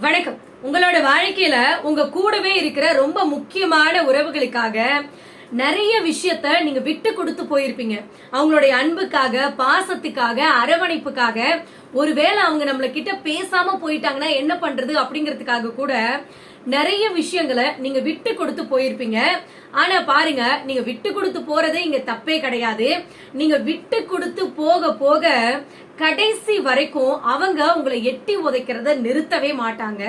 வணக்கம். உங்களோட வாழ்க்கையில உங்க கூடவே இருக்கிற ரொம்ப முக்கியமான உறவுகளுக்காக நிறைய விஷயத்த நீங்க விட்டு கொடுத்து போயிருப்பீங்க. அவங்களுடைய அன்புக்காக பாசத்துக்காக அரவணைப்புக்காக. ஒருவேளை அவங்க நம்மள கிட்ட பேசாம போயிட்டாங்கன்னா என்ன பண்றது அப்படிங்கறதுக்காக கூட நிறைய விஷயங்களை நீங்க விட்டு கொடுத்து போயிருப்பீங்க. ஆனா பாருங்க நீங்க விட்டு கொடுத்து போறதே இங்க தப்பே கிடையாது. நீங்க விட்டு கொடுத்து போக போக கடைசி வரைக்கும் அவங்க உங்களை எட்டி உதைக்கிறத நிறுத்தவே மாட்டாங்க.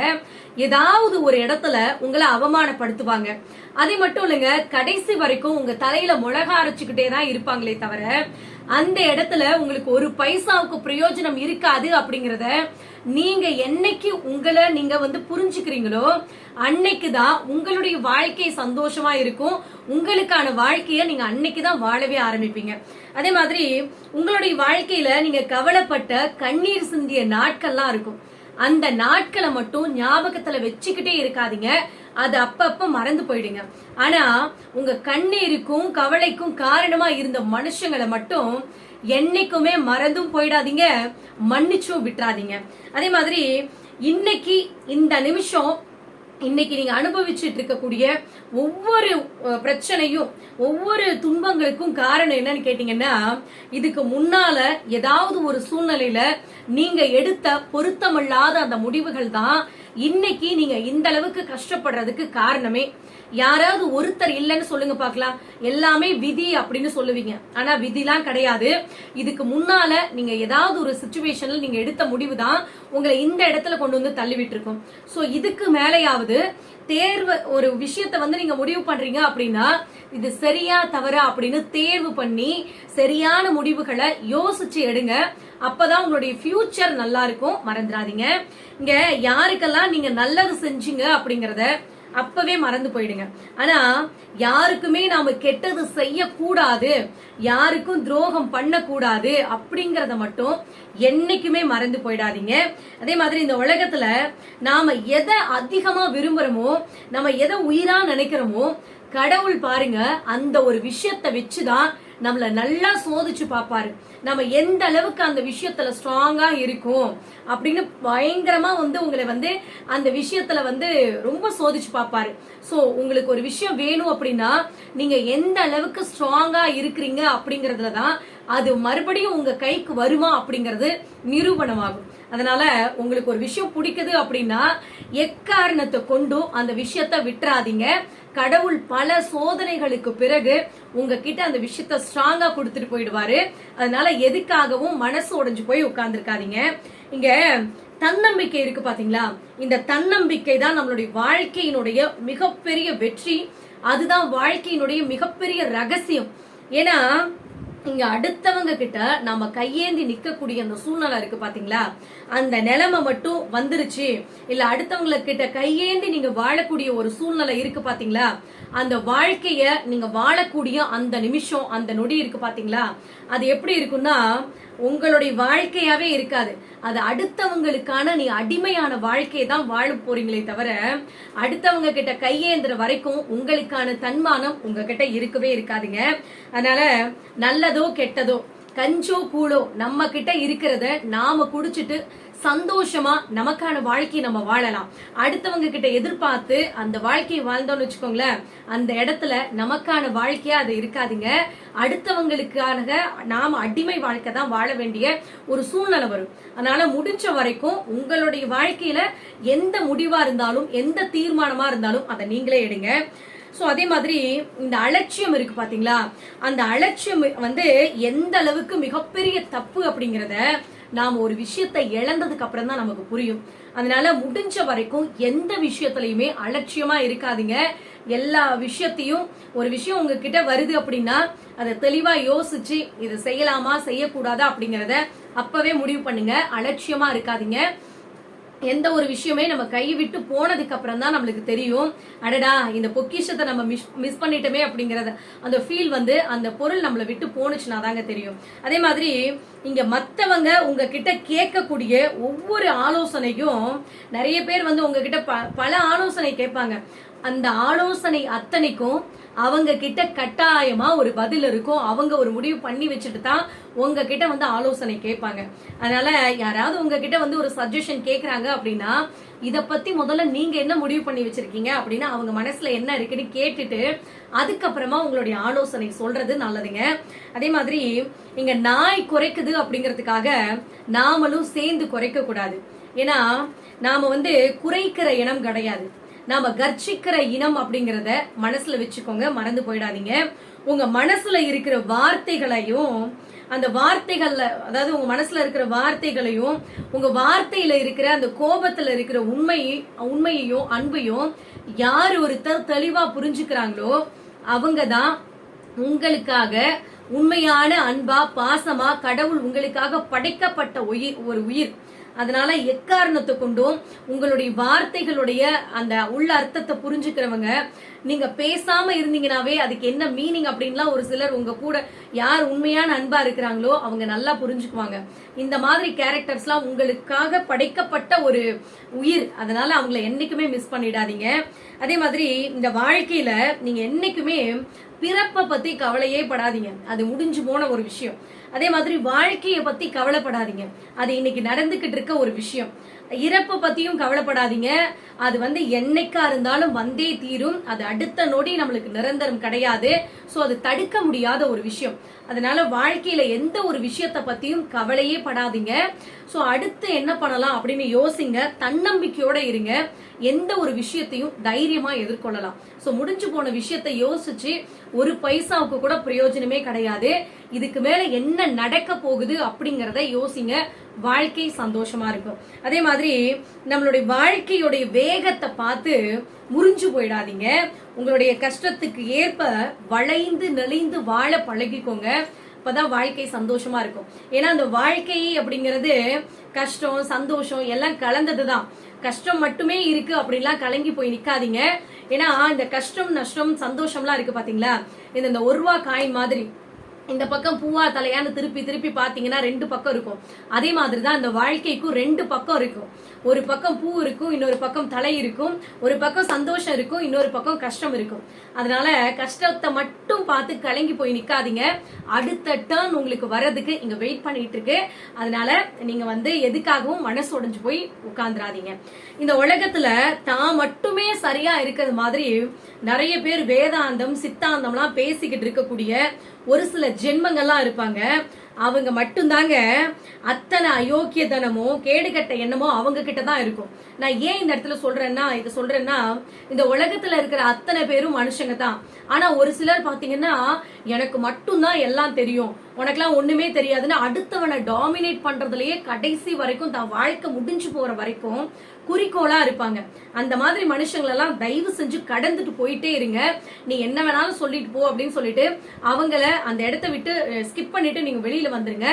ஏதாவது ஒரு இடத்துல உங்களை அவமானப்படுத்துவாங்க. அது மட்டும் இல்லைங்க கடைசி வரைக்கும் உங்க தலையில மிளகா அரைச்சுக்கிட்டே தான் இருப்பாங்களே தவிர அந்த இடத்துல உங்களுக்கு ஒரு பைசாவுக்கு பிரயோஜனம் இருக்காது அப்படிங்கறத நீங்க என்னைக்கு உங்களை நீங்க வந்து புரிஞ்சுக்கிறீங்களோ அன்னைக்கு தான் உங்களுடைய வாழ்க்கை சந்தோஷமா இருக்கும். உங்களுக்கான வாழ்க்கைய நீங்க அன்னைக்கு தான் வாழவே ஆரம்பிப்பீங்க. அதே மாதிரி உங்களுடைய வாழ்க்கையில நீங்க கவலைப்பட்ட கண்ணீர் சிந்திய நாட்கள்லாம் இருக்கும். அந்த நாட்களை மட்டும் ஞாபகத்துல வச்சுக்கிட்டே இருக்காதீங்க. அது அப்பப்ப மறந்து போயிடுங்க. ஆனா உங்க கண்ணீருக்கும் கவலைக்கும் காரணமா இருந்த மனுஷங்களை மட்டும் என்னைக்குமே மறந்தும் போயிடாதீங்க மன்னிச்சும் விட்டுறாதீங்க. அதே மாதிரி இன்னைக்கு இந்த நிமிஷம் இன்னைக்கு நீங்க அனுபவிச்சுட்டு இருக்கக்கூடிய ஒவ்வொரு பிரச்சனையும் ஒவ்வொரு துன்பங்களுக்கும் காரணம் என்னன்னு கேட்டீங்கன்னா இதுக்கு முன்னால ஏதாவது ஒரு சூழ்நிலையில நீங்க எடுத்த பொருத்தமில்லாத அந்த முடிவுகள் தான் இன்னைக்கு நீங்க இந்த அளவுக்கு கஷ்டப்படுறதுக்கு காரணமே. யாராவது ஒருத்தர் இல்லைன்னு சொல்லுங்க பார்க்கலாம். எல்லாமே விதி அப்படின்னு சொல்லுவீங்க. ஆனா விதிலாம் கிடையாது. இதுக்கு முன்னால நீங்க ஏதாவது ஒரு சுச்சுவேஷன்ல நீங்க எடுத்த முடிவு தான் உங்களை இந்த இடத்துல கொண்டு வந்து தள்ளிவிட்டு இருக்கும் ஸோ இதுக்கு மேலேயாவது தேர்வு ஒரு விஷயத்த வந்து நீங்க முடிவு பண்றீங்க அப்படின்னா இது சரியா தவறா அப்படின்னு தேர்வு பண்ணி சரியான முடிவுகளை யோசிச்சு எடுங்க. அப்பதான் உங்களுடைய ஃபியூச்சர் நல்லா இருக்கும். மறந்துடாதீங்க. இங்க யாருக்கெல்லாம் நீங்க நல்லது செஞ்சீங்க அப்படிங்கறத அப்பவே மறந்து போயிடுங்க. ஆனா யாருக்குமே நாம கெட்டது செய்யக்கூடாது யாருக்கும் துரோகம் பண்ணக்கூடாது அப்படிங்கறத மட்டும் என்னைக்குமே மறந்து போயிடாதீங்க. அதே மாதிரி இந்த உலகத்துல நாம எதை அதிகமா விரும்புறோமோ நம்ம எதை உயிரா நினைக்கிறோமோ கடவுள் பாருங்க அந்த ஒரு விஷயத்தை வச்சுதான் நம்மளை நல்லா சோதிச்சு பார்ப்பாரு. நம்ம எந்த அளவுக்கு அந்த விஷயத்துல ஸ்ட்ராங்கா இருக்கும் அப்படின்னு பயங்கரமா வந்து உங்களை வந்து அந்த விஷயத்துல வந்து ரொம்ப சோதிச்சு பார்ப்பாரு. ஸோ உங்களுக்கு ஒரு விஷயம் வேணும் அப்படின்னா நீங்க எந்த அளவுக்கு ஸ்ட்ராங்கா இருக்கிறீங்க அப்படிங்கறதுல தான் அது மறுபடியும் உங்க கைக்கு வருமா அப்படிங்கறது நிரூபணமாகும். அதனால உங்களுக்கு ஒரு விஷயம் பிடிக்குது அப்படின்னா எக்காரணத்தை கொண்டும் அந்த விஷயத்த விட்டுறாதீங்க. கடவுள் பல சோதனைகளுக்கு பிறகு உங்ககிட்ட அந்த விஷயத்த ஸ்ட்ராங்கா கொடுத்துட்டு போயிடுவாரு. அதனால எதுக்காகவும் மனசு உடைஞ்சு போய் உட்கார்ந்துருக்காதீங்க. இங்க தன்னம்பிக்கை இருக்கு பாத்தீங்களா? இந்த தன்னம்பிக்கை தான் நம்மளுடைய வாழ்க்கையினுடைய மிகப்பெரிய வெற்றி. அதுதான் வாழ்க்கையினுடைய மிகப்பெரிய ரகசியம். ஏன்னா இங்க அடுத்தவங்க கிட்ட நம்ம கையேந்தி நிக்கக்கூடிய அந்த சூழ்நிலை இருக்கு பாத்தீங்களா? அந்த நிலைமை மட்டும் வந்துருச்சு. இல்ல அடுத்தவங்க கிட்ட கையேந்தி நீங்க வாழக்கூடிய ஒரு சூழ்நிலை இருக்கு பாத்தீங்களா? அந்த வாழ்க்கைய நீங்க வாழக்கூடிய அந்த நிமிஷம் அந்த நொடி இருக்கு பாத்தீங்களா? அது எப்படி இருக்கும்னா உங்களுடைய வாழ்க்கையாவே இருக்காது. அது அடுத்தவங்களுக்கான நீ அடிமையான வாழ்க்கையை தான் வாழ போறீங்களே தவிர அடுத்தவங்க கிட்ட கையேந்திர வரைக்கும் உங்களுக்கான தன்மானம் உங்ககிட்ட இருக்கவே இருக்காதுங்க. அதனால நல்லதோ கெட்டதோ கஞ்சோ கூழோ நம்ம கிட்ட இருக்கிறத நாம குடிச்சிட்டு சந்தோஷமா நமக்கான வாழ்க்கையை நம்ம வாழலாம். அடுத்தவங்க கிட்ட எதிர்பார்த்து அந்த வாழ்க்கையை வாழ்ந்தோம்னு வச்சுக்கோங்களேன் அந்த இடத்துல நமக்கான வாழ்க்கையா அது இருக்காதுங்க. அடுத்தவங்களுக்கான நாம அடிமை வாழ்க்கை தான் வாழ வேண்டிய ஒரு சூழ்நிலை வரும். அதனால முடிஞ்ச வரைக்கும் உங்களுடைய வாழ்க்கையில எந்த முடிவா இருந்தாலும் எந்த தீர்மானமா இருந்தாலும் அதை நீங்களே எடுங்க. ஸோ அதே மாதிரி இந்த அலட்சியம் இருக்கு பார்த்தீங்களா அந்த அலட்சியம் வந்து எந்த அளவுக்கு மிகப்பெரிய தப்பு அப்படிங்கிறத நாம் ஒரு விஷயத்தை இழந்ததுக்கு அப்புறம் தான் நமக்கு புரியும். அதனால முடிஞ்ச வரைக்கும் எந்த விஷயத்துலையுமே அலட்சியமா இருக்காதீங்க. எல்லா விஷயத்தையும் ஒரு விஷயம் உங்ககிட்ட வருது அப்படின்னா அதை தெளிவா யோசிச்சு இதை செய்யலாமா செய்யக்கூடாதா அப்படிங்கிறத அப்பவே முடிவு பண்ணுங்க. அலட்சியமா இருக்காதீங்க. எந்த ஒரு விஷயமே நம்ம கை விட்டு போனதுக்கு அப்புறம் தான் நம்மளுக்கு தெரியும். அடடா இந்த பொக்கிஷத்தை நம்ம மிஸ் மிஸ் பண்ணிட்டோமே அப்படிங்கறத அந்த ஃபீல் வந்து அந்த பொருள் நம்மளை விட்டு போனுச்சுன்னா தாங்க தெரியும். அதே மாதிரி இங்க மத்தவங்க உங்ககிட்ட கேட்கக்கூடிய ஒவ்வொரு ஆலோசனையும் நிறைய பேர் வந்து உங்ககிட்ட ப- பல ஆலோசனை கேட்பாங்க. அந்த ஆலோசனை அத்தனைக்கும் அவங்க கிட்ட கட்டாயமா ஒரு பதில் இருக்கும். அவங்க ஒரு முடிவு பண்ணி வச்சுட்டு தான் உங்ககிட்ட வந்து ஆலோசனை கேட்பாங்க. அதனால யாராவது உங்ககிட்ட வந்து ஒரு சஜஷன் கேட்குறாங்க அப்படின்னா இத பத்தி முதல்ல நீங்க என்ன முடிவு பண்ணி வச்சிருக்கீங்க அப்படின்னா அவங்க மனசுல என்ன இருக்குன்னு கேட்டுட்டு அதுக்கப்புறமா உங்களுடைய ஆலோசனை சொல்றது நல்லதுங்க. அதே மாதிரி இங்க நாய் குறைக்குது அப்படிங்கிறதுக்காக நாமளும் சேர்ந்து குறைக்க கூடாது ஏன்னா நாம வந்து குறைக்கிற இனம் கிடையாது. நாம கர்ச்சிக்கிற இனம் அப்படிங்கறத மனசுல வச்சுக்கோங்க மறந்து போயிடாதீங்க. உங்க மனசுல இருக்கிற வார்த்தைகளையும் அந்த வார்த்தைகள்ல அதாவது உங்க மனசுல இருக்கிற வார்த்தைகளையும் உங்க வார்த்தையில இருக்கிற அந்த கோபத்துல இருக்கிற உண்மை உண்மையையும் அன்பையும் யார் ஒருத்தர் தெளிவா புரிஞ்சுக்கிறாங்களோ அவங்க தான் உங்களுக்காக உண்மையான அன்பா பாசமா கடவுள் உங்களுக்காக படைக்கப்பட்ட உயிர் ஒரு உயிர். அதனால எக்காரணத்தை கொண்டும் உங்களுடைய வார்த்தைகளுடைய அந்த உள்ள அர்த்தத்தை புரிஞ்சுக்கிறவங்க நீங்க பேசாம இருந்தீங்கனாவே அதுக்கு என்ன மீனிங் அப்படின்லாம் ஒரு சிலர் உங்க கூட யார் உண்மையான அன்பா இருக்கிறாங்களோ அவங்க நல்லா புரிஞ்சுக்குவாங்க. இந்த மாதிரி கேரக்டர்ஸ்லாம் உங்களுக்காக படைக்கப்பட்ட ஒரு உயிர். அதனால அவங்கள என்னைக்குமே மிஸ் பண்ணிடாதீங்க. அதே மாதிரி இந்த வாழ்க்கையில நீங்க என்னைக்குமே பிறப்பை பத்தி கவலையே படாதீங்க. அது முடிஞ்சு போன ஒரு விஷயம். அதே மாதிரி வாழ்க்கையை பத்தி கவலைப்படாதீங்க. அது இன்னைக்கு நடந்துகிட்டு இருக்க ஒரு விஷயம். இறப்பை பத்தியும் கவலைப்படாதீங்க. அது வந்து என்னைக்கா இருந்தாலும் வந்தே தீரும். அது அடுத்த நொடி நம்மளுக்கு நிரந்தரம் கிடையாது. ஸோ அது தடுக்க முடியாத ஒரு விஷயம். அதனால வாழ்க்கையில எந்த ஒரு விஷயத்த பத்தியும் கவலையே படாதீங்க. ஸோ அடுத்து என்ன பண்ணலாம் அப்படின்னு யோசிங்க. தன்னம்பிக்கையோட இருங்க. எந்த ஒரு விஷயத்தையும் தைரியமா எதிர்கொள்ளலாம். ஸோ முடிஞ்சு போன விஷயத்தை யோசிச்சு ஒரு பைசாவுக்கு கூட பிரயோஜனமே கிடையாது. இதுக்கு மேல என்ன நடக்க போகுது அப்படிங்கிறத யோசிங்க. வாழ்க்கை சந்தோஷமா இருக்கும். அதே மாதிரி நம்மளுடைய வாழ்க்கையுடைய வேகத்தை பார்த்து முறிஞ்சு போயிடாதீங்க. உங்களுடைய கஷ்டத்துக்கு ஏற்ப வளைந்து நெளிந்து வாழ பழகிக்கோங்க. அப்பதான் வாழ்க்கை சந்தோஷமா இருக்கும். ஏன்னா அந்த வாழ்க்கை அப்படிங்கிறது கஷ்டம் சந்தோஷம் எல்லாம் கலந்ததுதான். கஷ்டம் மட்டுமே இருக்கு அப்படின்லாம் கலங்கி போய் நிக்காதீங்க. ஏன்னா இந்த கஷ்டம் நஷ்டம் சந்தோஷம்லாம் இருக்கு பாத்தீங்களா? இந்த இந்த ஒரு ரூபா காயின் மாதிரி. இந்த பக்கம் பூவா தலையான்னு திருப்பி திருப்பி பாத்தீங்கன்னா ரெண்டு பக்கம் இருக்கும். அதே மாதிரி தான் இந்த வாழ்க்கைக்கும் ரெண்டு பக்கம் இருக்கும். ஒரு பக்கம் பூ இருக்கும் இன்னொரு பக்கம் தலை இருக்கும். ஒரு பக்கம் சந்தோஷம் இருக்கும் இன்னொரு பக்கம் கஷ்டம் இருக்கும். அதனால கஷ்டத்தை மட்டும் பார்த்து கலங்கி போய் நிக்காதீங்க. அடுத்த டேர்ன் உங்களுக்கு வர்றதுக்கு இங்க வெயிட் பண்ணிட்டு இருக்கு அதனால நீங்க வந்து எதுக்காகவும் மனசு உடைஞ்சு போய் உட்காந்துராதீங்க இந்த உலகத்துல தான் மட்டுமே சரியா இருக்கிறது மாதிரி நிறைய பேர் வேதாந்தம் சித்தாந்தம்லாம் பேசிக்கிட்டு இருக்கக்கூடிய ஒரு சில ஜென்மங்கள்லாம் இருப்பாங்க. அவங்க மட்டும்தாங்க அத்தனை அயோக்கியத்தனமும் கேடுகட்ட எண்ணமோ அவங்க கிட்ட தான் இருக்கும். நான் ஏன் இந்த இடத்துல சொல்றேன்னா இதை சொல்றேன்னா இந்த உலகத்துல இருக்கிற அத்தனை பேரும் மனுஷங்க தான். ஆனா ஒரு சிலர் பாத்தீங்கன்னா எனக்கு மட்டும்தான் எல்லாம் தெரியும். உனக்கெல்லாம் ஒண்ணுமே தெரியாதுன்னு அடுத்தவனை டாமினேட் பண்றதுலயே கடைசி வரைக்கும் தான் வாழ்க்கை முடிஞ்சு போற வரைக்கும் குறிக்கோளா இருப்பாங்க. அந்த மாதிரி மனுஷங்களெல்லாம் தயவு செஞ்சு கடந்துட்டு போயிட்டே இருங்க. நீ என்ன வேணாலும் சொல்லிட்டு போ அப்படின்னு சொல்லிட்டு அவங்கள அந்த இடத்த விட்டு ஸ்கிப் பண்ணிட்டு நீங்க வெளியில வந்துருங்க.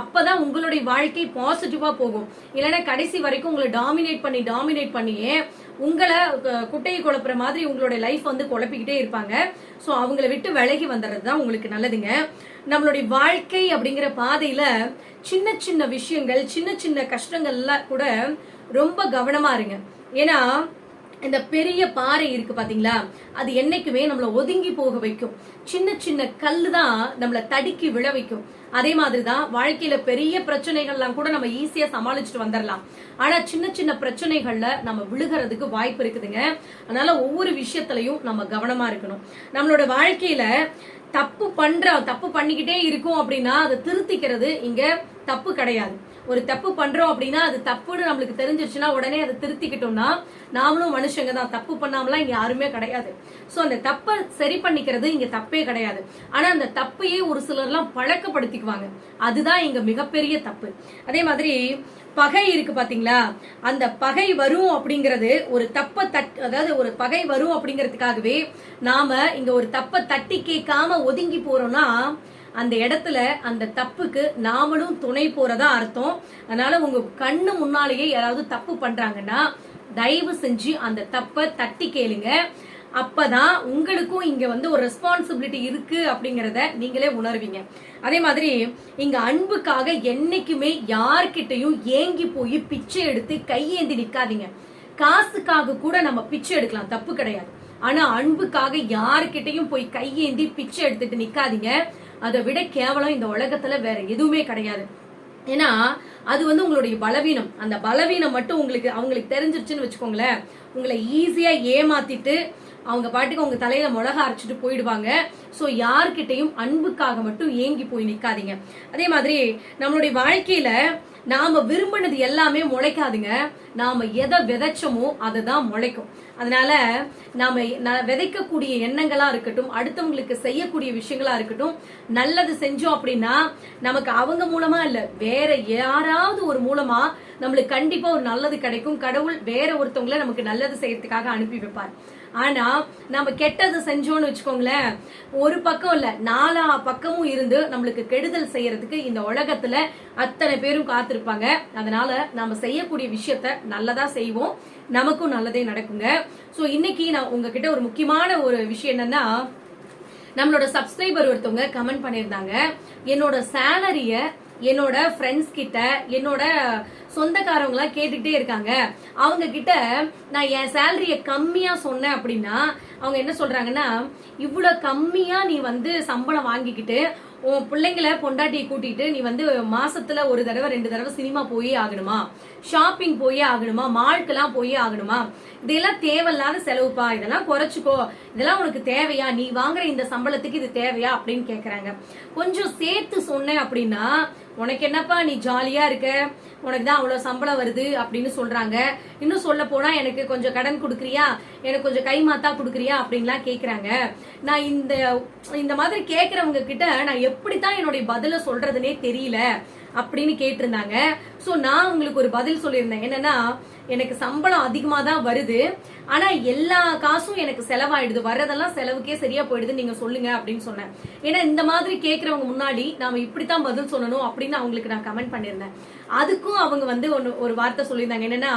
அப்பதான் உங்களுடைய வாழ்க்கை பாசிட்டிவா போகும். இல்லைன்னா கடைசி வரைக்கும் உங்களை டாமினேட் பண்ணி டாமினேட் பண்ணியே உங்களை குட்டையை குழப்புற மாதிரி உங்களுடைய லைஃப் வந்து குழப்பிக்கிட்டே இருப்பாங்க. ஸோ அவங்கள விட்டு விலகி வந்துடுறது தான் உங்களுக்கு நல்லதுங்க. நம்மளுடைய வாழ்க்கை அப்படிங்கிற பாதையில சின்ன சின்ன விஷயங்கள் சின்ன சின்ன கஷ்டங்கள்லாம் கூட ரொம்ப கவனமா இருங்க. ஏன்னா இந்த பெரிய பாறை இருக்கு பாத்தீங்களா? அது என்னைக்குமே நம்மளை ஒதுங்கி போக வைக்கும். சின்ன சின்ன கல் தான் நம்மளை தடுக்கி விழ வைக்கும். அதே மாதிரிதான் வாழ்க்கையில பெரிய பிரச்சனைகள்லாம் கூட நம்ம ஈஸியா சமாளிச்சுட்டு வந்துடலாம் ஆனா சின்ன சின்ன பிரச்சனைகள்ல நம்ம விழுகிறதுக்கு வாய்ப்பு இருக்குதுங்க. அதனால ஒவ்வொரு விஷயத்திலையும் நம்ம கவனமா இருக்கணும். நம்மளோட வாழ்க்கையில தப்பு பண்ற தப்பு பண்ணிக்கிட்டே இருக்கோம் அப்படின்னா அதை திருத்திக்கிறது இங்க தப்பு கிடையாது. ஒரு தப்பு பண்றோம் அப்படின்னா அது தப்புன்னு நம்மளுக்கு தெரிஞ்சிருச்சுன்னா உடனே அதை திருத்திக்கிட்டோம்னா நாமளும் மனுஷங்க தான். தப்பு பண்ணாமலாம் இங்க யாருமே கிடையாது. சோ அந்த தப்பை சரி பண்ணிக்கிறது இங்க தப்பே கிடையாது. ஆனா அந்த தப்பையே ஒரு சிலர்லாம் பழக்கப்படுத்திக்குவாங்க. அதுதான் இங்க மிகப்பெரிய தப்பு. அதே மாதிரி பகை இருக்கு பாத்தீங்களா? அந்த பகை வரும் அப்படிங்கிறது ஒரு தப்ப தட் அதாவது ஒரு பகை வரும் அப்படிங்கிறதுக்காகவே நாம இங்க ஒரு தப்ப தட்டி கேட்காம ஒதுங்கி போறோம்னா அந்த இடத்துல அந்த தப்புக்கு நாமளும் துணை போறதா அர்த்தம். அதனால உங்க கண்ணு முன்னாலேயே யாராவது தப்பு பண்றாங்கன்னா தயவு செஞ்சு அந்த தப்பை தட்டி கேளுங்க. அப்பதான் உங்களுக்கும் இங்க வந்து ஒரு ரெஸ்பான்சிபிலிட்டி இருக்கு அப்படிங்கறத நீங்களே உணர்வீங்க. அதே மாதிரி இங்க அன்புக்காக என்னைக்குமே யார்கிட்டையும் ஏங்கி போய் பிச்சை எடுத்து கையேந்தி நிக்காதீங்க. காசுக்காக கூட நம்ம பிச்சை எடுக்கலாம் தப்பு கிடையாது. ஆனா அன்புக்காக யார்கிட்டையும் போய் கையேந்தி பிச்சை எடுத்துட்டு நிக்காதீங்க. அதை விட கேவலம் இந்த உலகத்துல வேற எதுவுமே கிடையாது. ஏன்னா அது வந்து உங்களுடைய பலவீனம். அந்த பலவீனம் மட்டும் உங்களுக்கு அவங்களுக்கு தெரிஞ்சிருச்சுன்னு வச்சுக்கோங்களேன். உங்களை ஈஸியா ஏமாத்திட்டு அவங்க பாட்டுக்கு உங்க தலையில மிளகா அரைச்சிட்டு போயிடுவாங்க. ஸோ யார்கிட்டையும் அன்புக்காக மட்டும் ஏங்கி போய் நிற்காதீங்க அதே மாதிரி நம்மளுடைய வாழ்க்கையில நாம விரும்பினது எல்லாமே முளைக்காதுங்க. நாம எதை விதைச்சோமோ அதுதான் முளைக்கும். அதனால நாம விதைக்கக்கூடிய எண்ணங்களா இருக்கட்டும் அடுத்தவங்களுக்கு செய்யக்கூடிய விஷயங்களா இருக்கட்டும் நல்லது செஞ்சோம் அப்படின்னா நமக்கு அவங்க மூலமா இல்ல வேற யாராவது ஒரு மூலமா நம்மளுக்கு கண்டிப்பா ஒரு நல்லது கிடைக்கும். கடவுள் வேற ஒருத்தவங்கள நமக்கு நல்லது செய்யறதுக்காக அனுப்பி வைப்பார். ஆனா நம்ம கெட்டது செஞ்சோம்னு வச்சுக்கோங்களேன் ஒரு பக்கம் இல்ல நாலா பக்கமும் இருந்து நம்மளுக்கு கெடுதல் செய்யறதுக்கு இந்த உலகத்துல அத்தனை பேரும் காத்திருப்பாங்க. அதனால நாம செய்யக்கூடிய விஷயத்த நல்லதா செய்வோம். நமக்கும் நல்லதே நடக்குங்க. சோ இன்னைக்கு நான் உங்ககிட்ட ஒரு முக்கியமான ஒரு விஷயம் என்னன்னா நம்மளோட சப்ஸ்கிரைபர் ஒருத்தவங்க கமெண்ட் பண்ணியிருந்தாங்க. என்னோட சேலரிய என்னோட ஃப்ரெண்ட்ஸ் கிட்ட என்னோட சொந்தக்காரவங்களாம் கேட்டுக்கிட்டே இருக்காங்க. அவங்க கிட்ட நான் என் சேலரியை கம்மியாக சொன்னேன் அப்படின்னா அவங்க என்ன சொல்கிறாங்கன்னா இவ்வளோ கம்மியாக நீ வந்து சம்பளம் வாங்கிக்கிட்டு உன் பிள்ளைங்கள பொண்டாட்டியை கூட்டிகிட்டு நீ வந்து மாசத்துல ஒரு தடவை ரெண்டு தடவை சினிமா போயே ஆகணுமா? ஷாப்பிங் போயே ஆகணுமா? மால்க்கெல்லாம் போயே ஆகணுமா? இதெல்லாம் தேவையில்லாத செலவுப்பா. இதெல்லாம் குறைச்சிக்கோ. இதெல்லாம் உனக்கு தேவையா? நீ வாங்குற இந்த சம்பளத்துக்கு இது தேவையா? அப்படின்னு கேட்குறாங்க கொஞ்சம் சேர்த்து சொன்னேன் அப்படின்னா உனக்கு என்னப்பா நீ ஜாலியா இருக்க? உனக்கு தான் அவ்வளவு சம்பளம் வருது அப்படின்னு சொல்றாங்க. இன்னும் சொல்ல போனா எனக்கு கொஞ்சம் கடன் கொடுக்குறியா? எனக்கு கொஞ்சம் கை மாத்தா கொடுக்குறியா? அப்படின்லாம் கேக்குறாங்க. நான் இந்த இந்த மாதிரி கேக்குறவங்க கிட்ட நான் எப்படித்தான் என்னுடைய பதில சொல்றதுனே தெரியல. அப்படின்னு கேட்டிருந்தாங்க. ஸோ நான் உங்களுக்கு ஒரு பதில் சொல்லியிருந்தேன். என்னன்னா எனக்கு சம்பளம் அதிகமாக தான் வருது. ஆனால் எல்லா காசும் எனக்கு செலவாயிடுது. வர்றதெல்லாம் செலவுக்கே சரியா போயிடுது நீங்க சொல்லுங்க அப்படின்னு சொன்னேன். ஏன்னா இந்த மாதிரி கேட்குறவங்க முன்னாடி நாம இப்படித்தான் பதில் சொல்லணும் அப்படின்னு அவங்களுக்கு நான் கமெண்ட் பண்ணியிருந்தேன். அதுக்கும் அவங்க வந்து ஒன்று ஒரு வார்த்தை சொல்லியிருந்தாங்க. என்னன்னா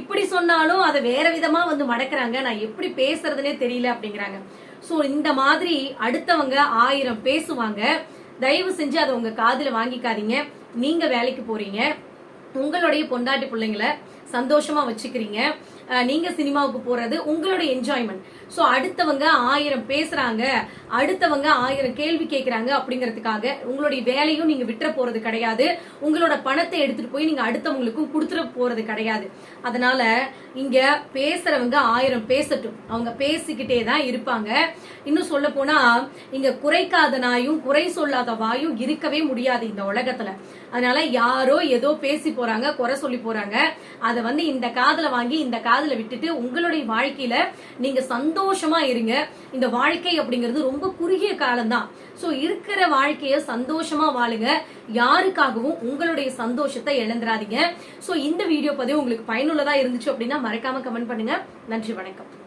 இப்படி சொன்னாலும் அதை வேற விதமா வந்து மடக்கிறாங்க. நான் எப்படி பேசுறதுனே தெரியல அப்படிங்கிறாங்க. ஸோ இந்த மாதிரி அடுத்தவங்க ஆயிரம் பேசுவாங்க. தயவு செஞ்சு அதை உங்க காதில் வாங்கிக்காதீங்க. நீங்க வேலைக்கு போறீங்க. உங்களுடைய பொண்டாட்டி பிள்ளைங்களை சந்தோஷமா வச்சுக்கிறீங்க. நீங்கள் நீங்க சினிமாவுக்கு போறது உங்களோட என்ஜாய்மெண்ட் ஸோ அடுத்தவங்க ஆயிரம் பேசுறாங்க. அடுத்தவங்க ஆயிரம் கேள்வி கேட்குறாங்க அப்படிங்கறதுக்காக உங்களுடைய வேலையும் நீங்க விட்டுற போறது கிடையாது. உங்களோட பணத்தை எடுத்துட்டு போய் நீங்க அடுத்தவங்களுக்கும் கொடுத்துட போறது கிடையாது. அதனால இங்க பேசுறவங்க ஆயிரம் பேசட்டும். அவங்க பேசிக்கிட்டே தான் இருப்பாங்க. இன்னும் சொல்ல போனா இங்க குறைக்காத நாயும் குறை சொல்லாத வாயும் இருக்கவே முடியாது இந்த உலகத்துல. அதனால யாரோ ஏதோ பேசி போறாங்க குறை சொல்லி போறாங்க. அதை வந்து இந்த காதுல வாங்கி இந்த காதுல விட்டுட்டு உங்களுடைய வாழ்க்கையில நீங்க சந்தோஷமா இருங்க. இந்த வாழ்க்கை அப்படிங்கிறது ரொம்ப குறுகிய காலம்தான். சோ இருக்கிற வாழ்க்கைய சந்தோஷமா வாழுங்க. யாருக்காகவும் உங்களுடைய சந்தோஷத்தை இழந்துராதீங்க. சோ இந்த வீடியோ பதிவு உங்களுக்கு பயனுள்ளதா இருந்துச்சு அப்படின்னா மறக்காம கமெண்ட் பண்ணுங்க. நன்றி வணக்கம்.